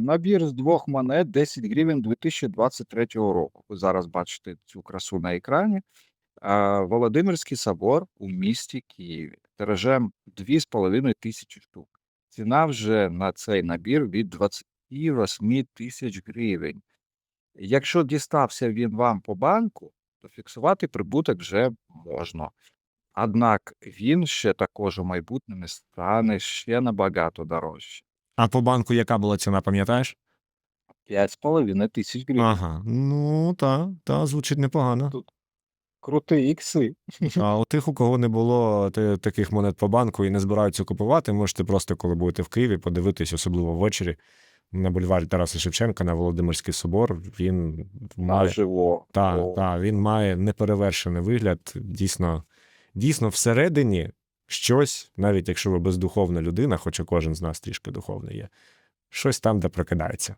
набір з двох монет 10 гривень 2023 року. Ви зараз бачите цю красу на екрані. Володимирський собор у місті Києві. Тиражем 2,5 тисячі штук. Ціна вже на цей набір від 28 тисяч гривень. Якщо дістався він вам по банку, то фіксувати прибуток вже можна. Однак він ще також у майбутньому стане ще набагато дорожче. А по банку яка була ціна, пам'ятаєш? 5,5 тисяч гривень. Ага. Ну, та, та, звучить непогано. Тут Крути ікси. А у тих, у кого не було та- таких монет по банку і не збираються купувати, можете просто, коли будете в Києві, подивитись, особливо ввечері, на бульварі Тараса Шевченка, на Володимирський собор. Він має, Наживо. та, О, та, він має неперевершений вигляд. Дійсно, дійсно, всередині щось, навіть якщо ви бездуховна людина, хоча кожен з нас трішки духовний є, щось там, де прокидається.